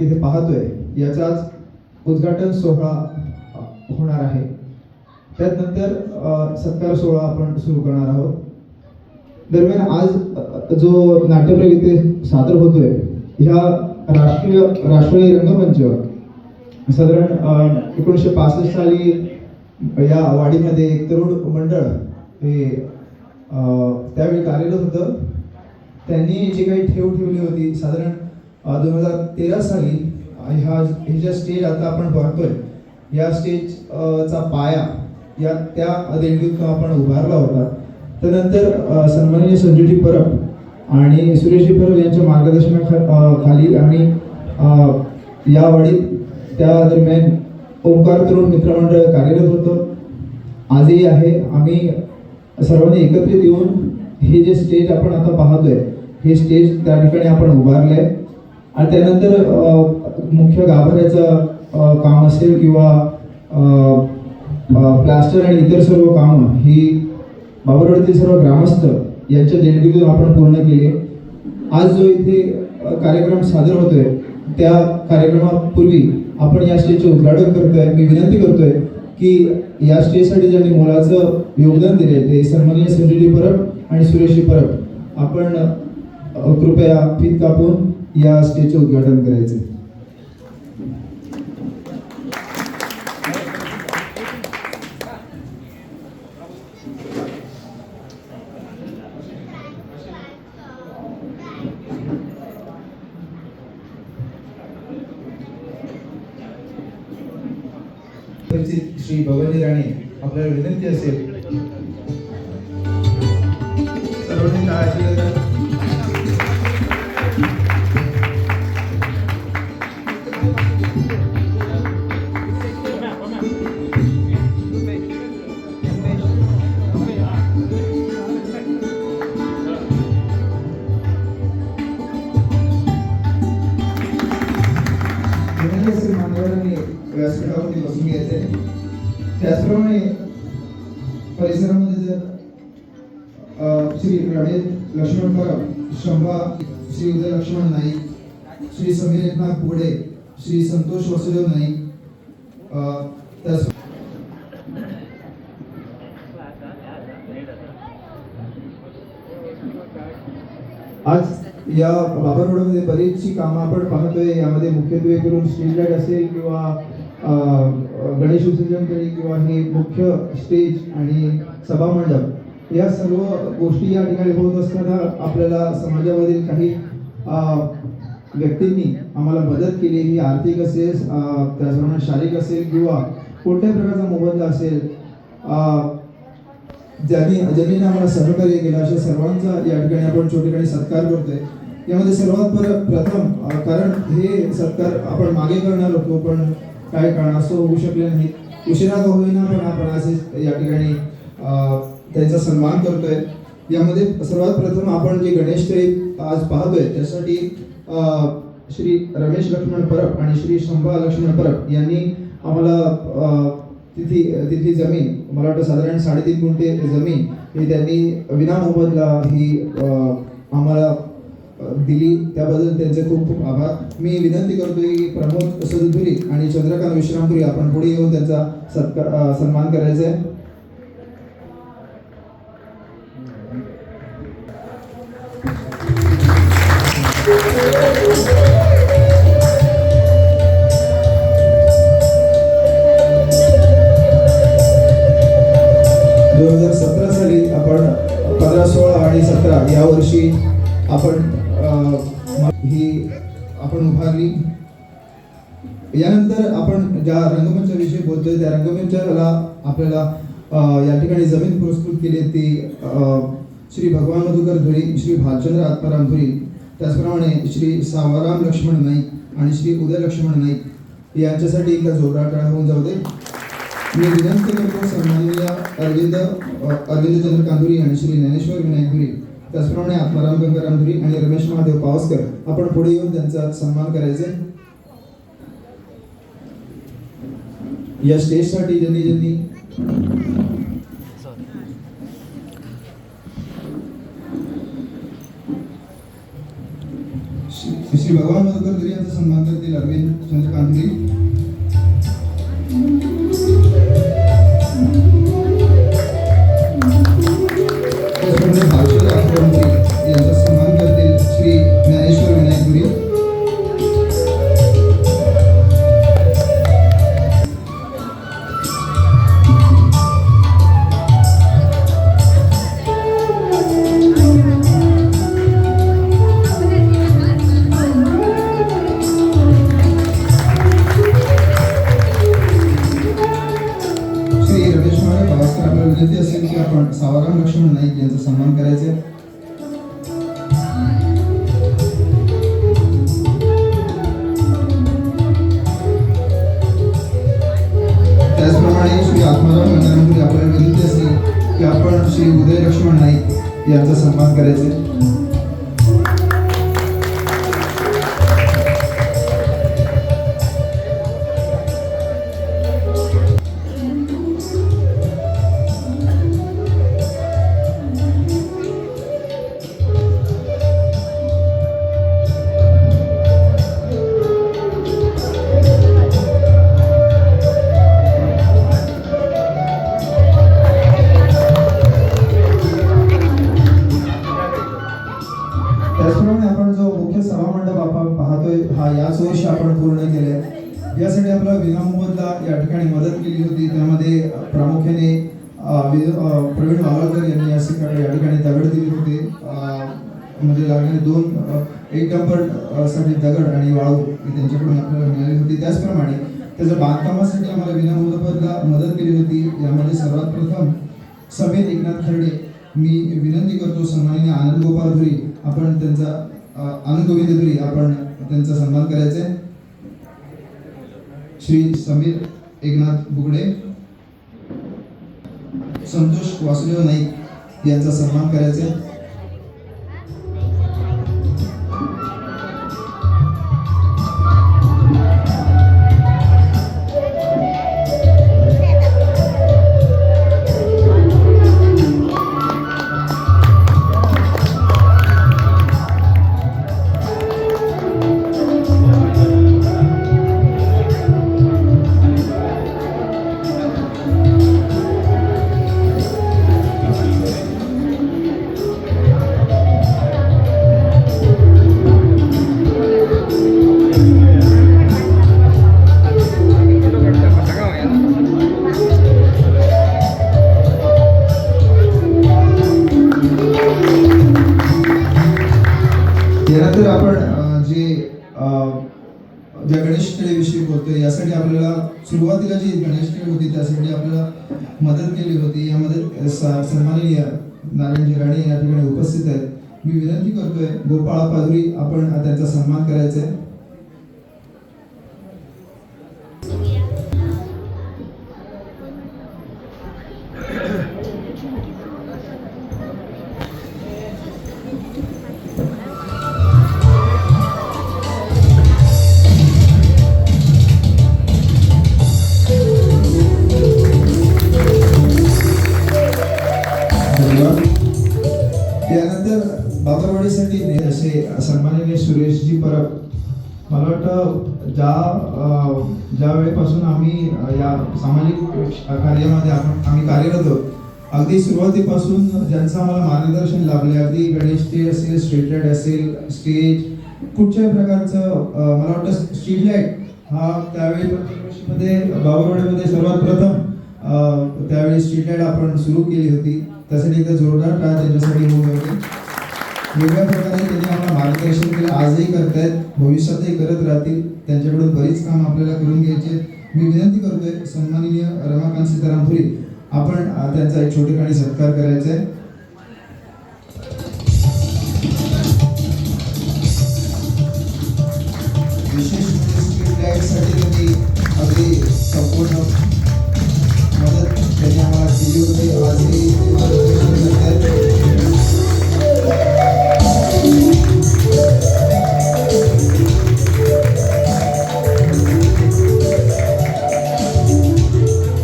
इथे पाहतोय याचाच उद्घाटन सोहळा होणार आहे. त्यानंतर सत्कार सोहळा आपण सुरू करणार आहोत. दरम्यान आज जो नाट्यप्रयोग इथे सादर होतोय ह्या राष्ट्रीय राष्ट्रीय रंगमंच साधारण एकोणीसशे पासष्ट साली या वाडीमध्ये एक तरुण मंडळ हे त्यावेळी कार्यरत होतं. त्यांनी जी काही ठेव ठेवली होती साधारण दोन हजार तेरा साली ह्या हे ज्या स्टेज आता आपण पाहतोय या स्टेज चा पाया या त्या देणगीतून आपण उभारला होता. त्यानंतर नंतर सन्माननीय संजूजी परब आणि सुरेशजी परब यांच्या मार्गदर्शनाखाली आम्ही आणि या वाडीत त्या दरम्यान ओंकार तरुण मित्रमंडळ कार्यरत होतं. आजही आहे. आम्ही सर्वांनी एकत्रित येऊन हे जे स्टेज आपण आता पाहतोय हे स्टेज त्या ठिकाणी आपण उभारलं आहे आणि त्यानंतर मुख्य गाभाऱ्याचं काम असेल किंवा प्लास्टर आणि इतर सर्व कामं ही बाबरवाडीतील सर्व ग्रामस्थ यांच्या देणगीतून आपण पूर्ण केली. आज जो इथे कार्यक्रम सादर होतोय त्या कार्यक्रमापूर्वी आपण या स्टेजचे उद्घाटन करतोय. मी विनंती करतोय की या स्टेजसाठी ज्यांनी मोलाचं योगदान दिले ते सन्माननीय संजूजी परब आणि सुरेशजी परब. आपण कृपया फीत कापून या स्टेजचे उद्घाटन करायचे श्री भगवती राणे आपल्याला विनंती असेल समीर श्री संतोष वसुदेव नाईक आज या बाबर बरीचशी कामं आपण पाहतोय. यामध्ये मुख्यत्वे करून स्टेज लाइट असेल किंवा गणेश विसर्जन करी किंवा हे मुख्य स्टेज आणि सभामंडप या सर्व गोष्टी या ठिकाणी होत असताना आपल्याला समाजामधील काही व्यक्तींनी आम्हाला मदत केली. ही आर्थिक असेल त्याचप्रमाणे शारीरिक असेल किंवा कोणत्याही प्रकारचा मोबदला असेल ज्यांनी ज्यांनी आम्हाला सहकार्य केलं अशा सर्वांचा या ठिकाणी आपण छोटेखानी सत्कार करतोय. यामध्ये सर्वात पर- प्रथम कारण हे सत्कार आपण मागे करणार होतो पण काय कारणास्तव होऊ शकले नाही. उशिरा का होईना पण आपण असे या ठिकाणी त्यांचा सन्मान करतोय. यामध्ये सर्वात प्रथम आपण जे गणेश ते आज पाहतोय त्यासाठी श्री रमेश लक्ष्मण परब आणि श्री शंभा लक्ष्मण परब यांनी आम्हाला तिथी तिथली जमीन मला वाटतं साधारण साडेतीन गुंठे जमीन ही त्यांनी विनामोबदला ही आम्हाला दिली. त्याबद्दल त्यांचे खूप खूप आभार. मी विनंती करतोय की प्रमोद सदुधुरी आणि चंद्रकांत विश्रामपुरी आपण पुढे येऊन त्यांचा सत्कार सन्मान करायचा आहे. दोन हजार सतरा साली आपण पंधरा सोळा आणि सतरा या वर्षी आपण ही आपण उभारली. यानंतर आपण ज्या रंगमंचाविषयी बोलतोय त्या रंगमंचाला आपल्याला या ठिकाणी जमीन पुरस्कृत केली ती श्री भगवान मधुकर धुरी श्री भालचंद्र आत्माराम धुरी. त्याचप्रमाणे श्री सावाराम लक्ष्मण नाईक आणि श्री उदय लक्ष्मण नाईक यांच्यासाठी एकदा जोरदार टाळ्या होऊन जाऊ दे. मी विनंती करतो सन्माननीय अरविंद अरविंद चंद्र कांदुरी आणि श्री ज्ञानेश्वर विनायक धुरी त्याचप्रमाणे आत्माराम गंगाराम धुरी आणि रमेश महादेव पावसकर आपण पुढे येऊन त्यांचा सन्मान करायचे. या स्टेजसाठी ज्यांनी ज्यांनी श्री- भगवान मधुकर धुरी यांचा सन्मान करतील अरविंद चंद्रकांत प्रवीण मावळकर यांनी या ठिकाणी या ठिकाणी दगड दिले होते. म्हणजे लागणारे दोन एक डंपरसाठी दगड आणि वाळू ही त्यांच्याकडून आपल्याला मिळाली होती. त्याचप्रमाणे त्याच्या बांधकामासाठी आम्हाला विनामोबदला मदत केली होती. यामध्ये सर्वात प्रथम समीर एकनाथ खर्डे मी विनंती करतो सन्माननीय आनंद गोपाळ धुरी आपण त्यांचा आनंद गोविंद धुरी आपण त्यांचा सन्मान करायचा आहे. श्री समीर एकनाथ बुगडे. संतोष वासुदेव नाईक यांचा सन्मान करायचा आहे. त्यानंतर आपण जे ज्या गणेश खेळीविषयी बोलतोय यासाठी आपल्याला सुरुवातीला जी गणेश खेळ होती त्यासाठी आपल्याला मदत केली होती. यामध्ये स- सन्माननीय नारायणजी राणे या ठिकाणी उपस्थित आहेत. मी विनंती करतोय गोपाळा पादुरी आपण त्यांचा सन्मान करायचा आहे. तर बाबरवाडीसाठी ने- असे सन्माननीय सुरेशजी परब मला वाटतं ज्या ज्या वेळेपासून आम्ही या सामाजिक कार्यामध्ये आपण आम्ही कार्यरत आहोत अगदी सुरुवातीपासून ज्यांचं आम्हाला मार्गदर्शन लाभले अगदी गणेश डे असेल स्ट्रीट लाइट असेल स्टेज कुठच्याही प्रकारचं मला वाटतं स्ट्रीट लाइट हा त्यावेळी मध्ये बाबरवाडीमध्ये सर्वात प्रथम त्यावेळी स्ट्रीट लाइट आपण सुरू केली होती. त्यासाठी एकदा जोरदार टाळ्या त्यांच्यासाठी होऊन होती वेगळ्या प्रकारे त्यांनी आम्हाला मार्गदर्शन केलं. आजही करतायत. भविष्यातही करत राहतील. त्यांच्याकडून बरीच काम आपल्याला करून घ्यायचे मी विनंती करतोय सन्माननीय रमाकांत सीताराम पुरी आपण त्यांचा एक छोटेखानी सत्कार करायचा आहे. विशेष म्हणजे अगदी संपूर्ण मदत त्यांनी आम्हाला केली होती. आजही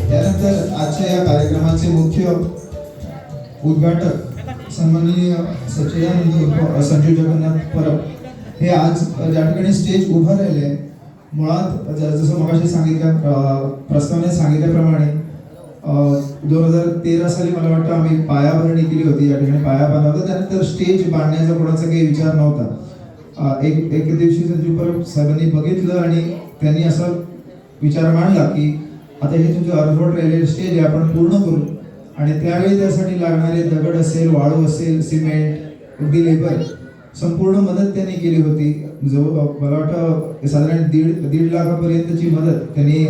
त्यानंतर आजच्या या कार्यक्रमाचे मुख्य उद्घाटक सन्माननीय सच्चिदानंद उर्फ संजू जगन्नाथ परब हे आज ज्या ठिकाणी स्टेज उभं राहिले मुळात ज- जसं मगाशी सांगितल्या प्रस्तावने सांगितल्याप्रमाणे दोन हजार तेरा साली मला वाटतं आम्ही पायाभरणी केली होती या ठिकाणी पाया बांधला होता. त्यानंतर स्टेज बांधण्याचा कोणाचा काही विचार नव्हता. एक एक दिवशी संजीव परब साहेबांनी बघितलं आणि त्यांनी असा विचार मांडला की आता हे तुमचं अर्धवट रेल्वे स्टेज आहे आपण पूर्ण करू. आणि त्यावेळी त्यासाठी लागणारे दगड असेल वाळू असेल सिमेंट अगदी लेबर संपूर्ण मदत त्यांनी केली होती. जो मला वाटतं साधारण दीड दीड लाखापर्यंतची मदत त्यांनी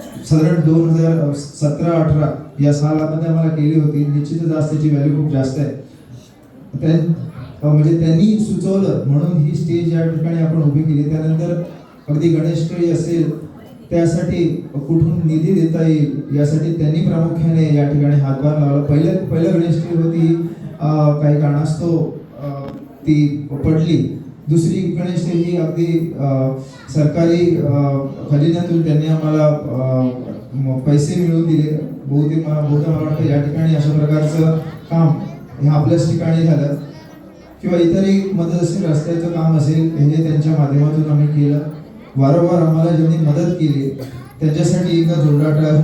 साधारण दोन हजार सतरा अठरा या सालामध्ये आम्हाला केली होती. निश्चितच आज त्याची व्हॅल्यू खूप जास्त आहे. त्या- म्हणजे त्यांनी सुचवलं म्हणून ही स्टेज या ठिकाणी आपण उभी केली. त्यानंतर अगदी गणेशकळी असेल त्यासाठी कुठून निधी देता येईल यासाठी त्यांनी प्रामुख्याने या ठिकाणी हातभार लावला. पहिल्या पहिल्या गणेशकळी होती काही कारणास्तव ती पडली. दुसरी गणेश ही अगदी सरकारी खजिन्यातून त्यांनी आम्हाला पैसे मिळवून दिले. बहुतेक मला बहुतेक मला वाटतं या ठिकाणी अशा प्रकारचं काम हे आपल्याच ठिकाणी झालं. किंवा इतरही मदत असेल रस्त्याचं काम असेल हे त्यांच्या माध्यमातून आम्ही केलं. वारंवार आम्हाला ज्यांनी मदत केली त्यांच्यासाठी एकदा जोरदार टाळ्या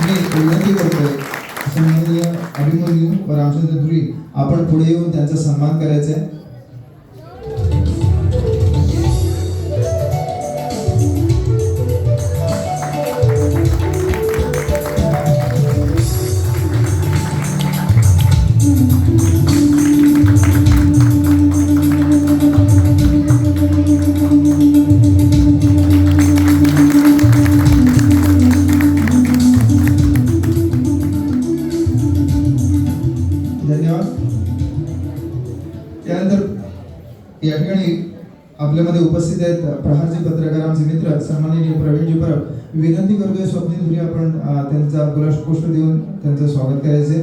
मी विनंती करतोय सन्माननीय अभिमन्यू व रामचंद्र धुरी आपण पुढे येऊन त्यांचा सन्मान करायचा आहे. धन्यवाद. त्यानंतर या ठिकाणी आपल्यामध्ये उपस्थित आहेत प्रहारजी पत्रकार आमचे मित्र सन्माननीय प्रवीणजी परब. विनंती करतोय स्वप्नील धुरी आपण त्यांचा पुष्प देऊन त्यांचं स्वागत करायचे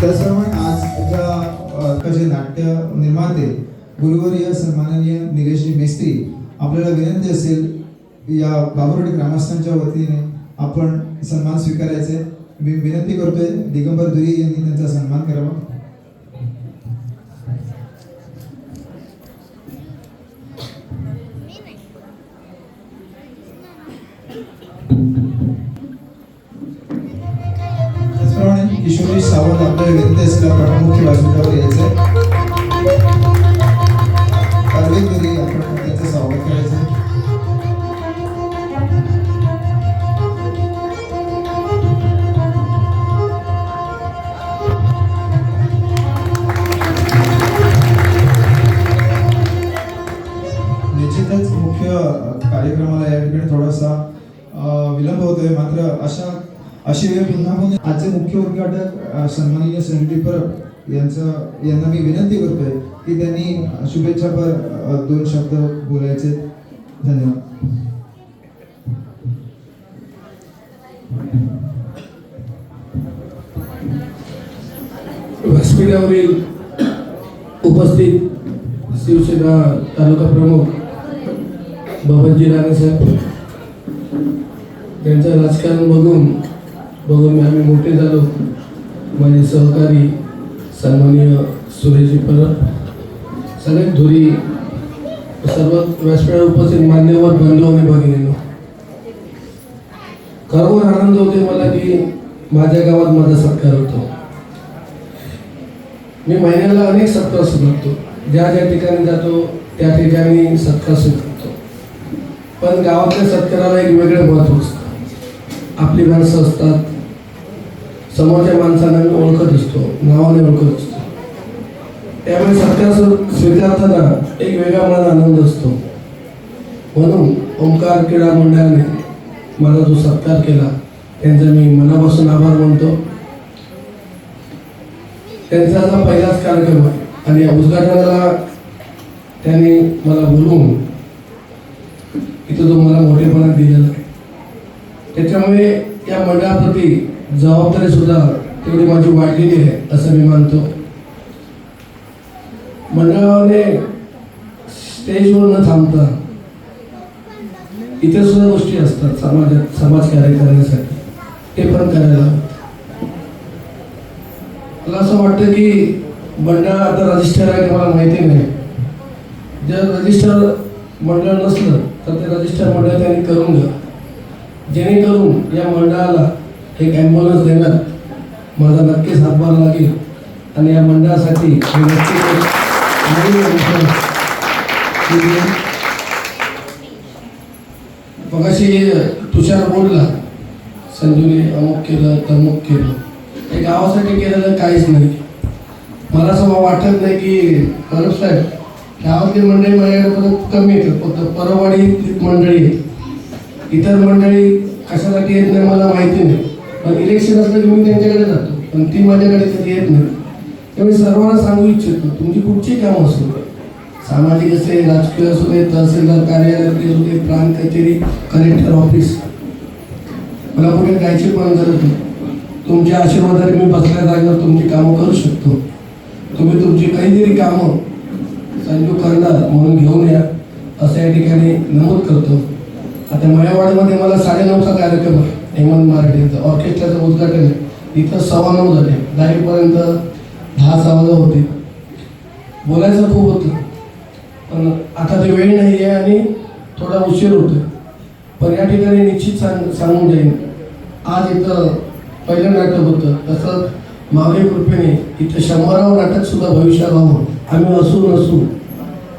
त्याचप्रमाणे आजच्या जे नाट्य निर्माते गुरुवर्य सन्माननीय निलेशजी मेस्त्री आपल्याला विनंती असेल या बाबुर्डी ग्रामस्थांच्या वतीने आपण सन्मान स्वीकारायचे मी विनंती करतोय दिगंबर दुरी यांनी त्यांचा सन्मान करावा. किशोरी सावंत आपल्या विनंती असल्या आपण मुख्य यायचं आहे सन्माननीय संजय परब यांचं यांना मी विनंती करतोय की त्यांनी शुभेच्छा पर दोन शब्द बोलायचे. धन्यवाद. व्यासपीठावरील उपस्थित शिवसेना तालुका प्रमुख बबनजी राणेसाहेब त्यांचं राजकारण बघून बघून आम्ही मोठे झालो. माझे सहकारी सन्माननीय सुरेशजी परब सगळे धुरी सर्व व्यासपीठावर उपस्थित मान्यवर बंधू आणि भगिनींनो. खरोखर आनंद होते मला की माझ्या गावात माझा सत्कार होतो. मी महिन्याला अनेक सत्कार स्वीकारतो ज्या ज्या ठिकाणी जातो त्या ठिकाणी सत्कार स्वीकारतो पण गावातल्या सत्काराला एक वेगळं महत्त्व असतं. आपली माणसं असतात समोरच्या माणसांना मी ओळखत असतो नावाने ओळखत असतो. त्यामुळे सत्या स्वीकारताना एक वेगळा मला आनंद असतो. म्हणून ओंकार क्रीडा मंडळाने मला जो सत्कार केला त्यांचा मी मनापासून आभार मानतो. त्यांचा हा पहिलाच कार्यक्रम आहे. आणि या उद्घाटनाला त्यांनी मला बोलवून इथं जो मला मोठेपणा दिलेला आहे त्याच्यामुळे या मंडळाप्रती जबाबदारी सुद्धा तेवढी माझी वाढलेली आहे असं मी मानतो. मंडळाने स्टेजवर न थांबता इतर सुद्धा गोष्टी असतात समाजात समाज कार्य करण्यासाठी. ते पण करायला. मला असं वाटतं की मंडळ आता रजिस्टर आहे मला माहिती नाही. जर रजिस्टर मंडळ नसलं तर ते रजिस्टर मंडळ त्यांनी करून घ्या. जेणेकरून या मंडळाला एक ॲम्ब्युलन्स देणार माझा नक्कीच हातभार लागेल. आणि या मंडळासाठी मी नक्की म्हणजे मगाशी तुषार बोलला संजूने अमुक केलं तमुक केलं. हे गावासाठी केलेलं काहीच नाही. मला असं वाटत नाही की परब साहेब गावातली मंडळी माझ्याकडे परत कमी येतात फक्त परवाडी मंडळी इतर मंडळी कशासाठी येत नाही मला माहिती नाही. पण इलेक्शन असलं की मी त्यांच्याकडे जातो. पण ती माझ्याकडे कधी येत नाही. त्यामुळे सर्वांना सांगू इच्छितो तुमची कुठची कामं असू सामाजिक असेल राजकीय असू दे तहसीलदार कार्यालय असू दे प्रांत कचेरी कलेक्टर ऑफिस मला कुठे जायची पण गरज नाही. तुमच्या आशीर्वादाने मी बसल्या जागेवर तुमची कामं करू शकतो. तुम्ही तुमची काहीतरी कामं संजू करणार म्हणून घेऊन या असं या ठिकाणी नमूद करतो. आता मयावाडमध्ये मला साडेनऊचा कार्यक्रम आहे. हेमंत मराठेंचा ऑर्केस्ट्राचं उद्घाटन आहे. इथं सव्वा नऊ झाले. दहावीपर्यंत दहा सव्वा होते. बोलायचं खूप होतं. पण आता ते वेळ नाही आहे आणि थोडा उशीर होतो पण या ठिकाणी निश्चित सांग सांगून जाईन. आज इथं पहिलं नाटक होतं. तसंच मावळी कृपेने इथं शंभरावं नाटकसुद्धा भविष्यात व्हावं. आम्ही असू नसू.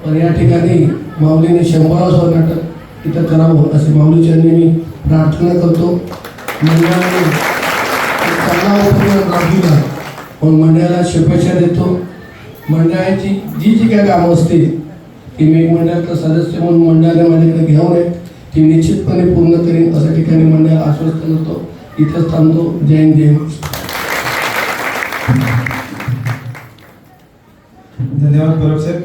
पण या ठिकाणी माऊलीने शंभरावं नाटक इथं करावं असे माऊलीच्या मी प्रार्थना करतो. मंडळाने चांगला उपक्रम राबविला मंडळाला शुभेच्छा देतो. मंडळाची जी जी काय कामं असतील ती मी एक सदस्य म्हणून मंडळाने माझ्याकडे घेऊन आहे. ती निश्चितपणे पूर्ण करीन असं ठिकाणी मंडळाला आश्वस्त करतो. इथंच थांबतो. जय हिंद जय धन्यवाद परब साहेब.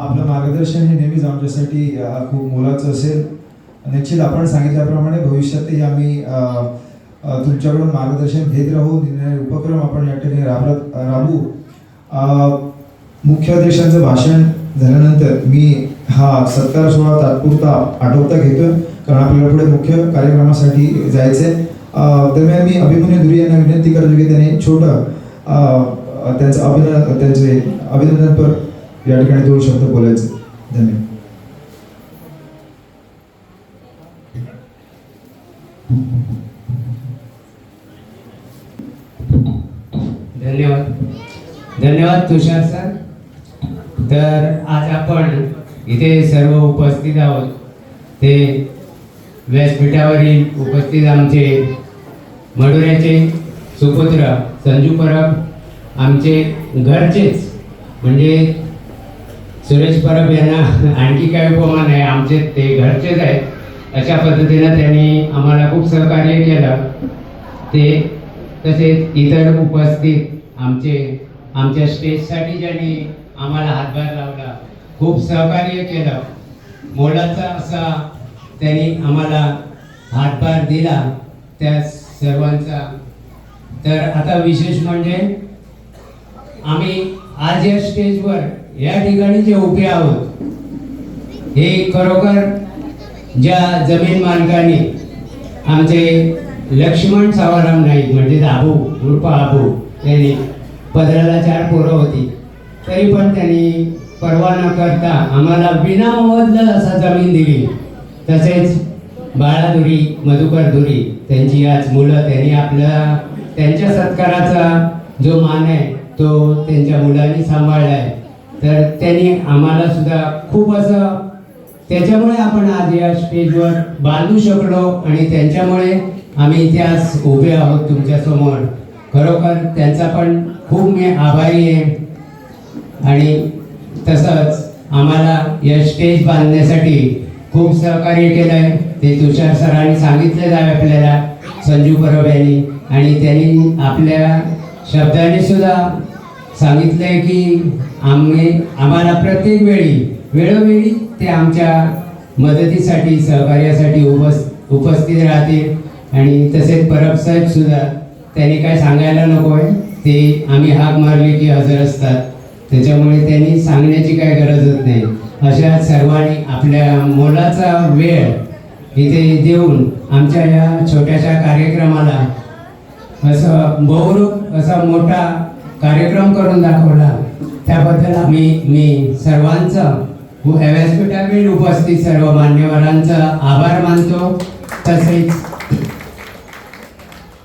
आपलं मार्गदर्शन हे नेहमीच आमच्यासाठी खूप मोलाचं असेल. निश्चित आपण सांगितल्याप्रमाणे भविष्यातही आम्ही तुमच्याकडून मार्गदर्शन घेत राहू निर्णय उपक्रम आपण या ठिकाणी राबत राबू अ, मुख्य अध्यक्षांचं भाषण झाल्यानंतर मी हा सत्कार सोहळा तात्पुरता आटोपता घेतोय कारण आपल्याला पुढे मुख्य कार्यक्रमासाठी जायचंय. दरम्यान मी अभिमन्यू दुरी यांना विनंती करतो की त्यांनी छोटं त्यांचं अभिनंदन त्यांचे अभिनंदनपर या ठिकाणी दोन शब्द बोलायचे. धन्यवाद. धन्यवाद. धन्यवाद तुषार सर. तर आज आपण इथे सर्व उपस्थित आहोत. ते व्यासपीठावरील उपस्थित आमचे मडुऱ्याचे सुपुत्र संजू परब आमचे घरचेच म्हणजे सुरेश परब यांना आणखी काय उपमान आहे आमचे ते घरचेच आहेत. अशा पद्धतीनं त्यांनी आम्हाला खूप सहकार्य केलं. ते तसेच इतर उपस्थित आमचे आमच्या स्टेजसाठी ज्यांनी आम्हाला हातभार लावला खूप सहकार्य केलं. मोलाचा असा त्यांनी आम्हाला हातभार दिला त्या सर्वांचा. तर आता विशेष म्हणजे आम्ही आज या स्टेजवर या ठिकाणी जे उभे आहोत हे खरोखर ज्या जमीन मालकाने आमचे लक्ष्मण सावाराम नाईक म्हणजे आबू उर्फ आबू त्यांनी पदराला चार पोरं होती. तरी पण त्यांनी परवा न करता आम्हाला विनामोबदला असा जमीन दिली. तसेच बाळाधुरी मधुकर धुरी त्यांची आज मुलं त्यांनी आपल्या त्यांच्या सत्काराचा जो मान आहे तो त्यांच्या मुलांनी सांभाळला आहे तर त्यांनी आम्हाला सुद्धा खूप असं त्याच्यामुळे आपण आज या स्टेजवर बांधू शकलो आणि त्यांच्यामुळे आम्ही इथे आज उभे आहोत तुमच्यासमोर खरोखर त्यांचा पण खूप मी आभारी आहे. आणि तसंच आम्हाला या स्टेज बांधण्यासाठी खूप सहकार्य केलं आहे ते तुषार सरांनी सांगितलेलं आहे आपल्याला संजू परब यांनी. आणि त्यांनी आपल्या शब्दाने सुद्धा सांगितलंय की आम्ही आम्हाला प्रत्येक वेळी वेळोवेळी ते आमच्या मदतीसाठी सहकार्यासाठी उपस उपस्थित राहतील. आणि तसेच परब साहेब सुद्धा त्यांनी काय सांगायला नको आहे? ते आम्ही हाक मारली की हजर असतात. त्याच्यामुळे त्यांनी सांगण्याची काय गरजच नाही. अशा सर्वांनी आपल्या मोलाचा वेळ इथे देऊन आमच्या या छोट्याशा कार्यक्रमाला असं बहुरूप असा मोठा कार्यक्रम करून दाखवला. त्याबद्दल आम्ही मी सर्वांचं व्यासपीठावर उपस्थित सर्व मान्यवरांचा आभार मानतो. तसेच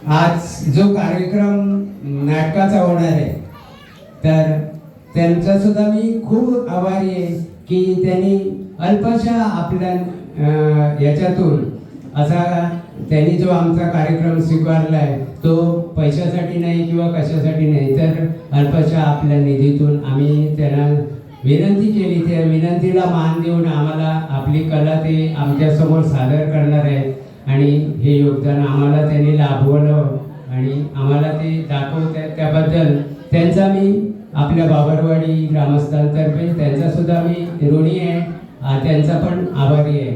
आज जो कार्यक्रम नाटकाचा होणार आहे तर त्यांचा सुद्धा मी खूप आभारी आहे की त्यांनी अल्पशा आपल्या याच्यातून असा त्यांनी जो आमचा कार्यक्रम स्वीकारला आहे तो पैशासाठी नाही किंवा कशासाठी नाही तर अल्पशा आपल्या निधीतून आम्ही त्यांना विनंती केली. त्या विनंतीला मान देऊन आम्हाला आपली कला ते आमच्यासमोर सादर करणार आहेत आणि हे योगदान आम्हाला त्यांनी लाभवलं आणि आम्हाला ते दाखवत आहेत त्याबद्दल त्यांचा मी आपल्या बाबरवाडी ग्रामस्थांतर्फे त्यांचा सुद्धा मी ऋणी आहे. त्यांचा पण आभारी आहे.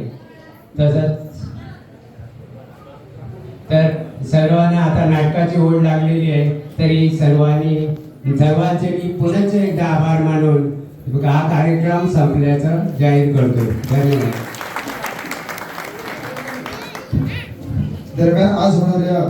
तसंच तर सर्वांना आता नाटकाची ओढ लागलेली आहे. तरी सर्वांनी सर्वांचे मी पुनश्च एकदा आभार मानून हा कार्यक्रम संपल्याचं जाहीर करतो. धन्यवाद. दरम्यान आज होणाऱ्या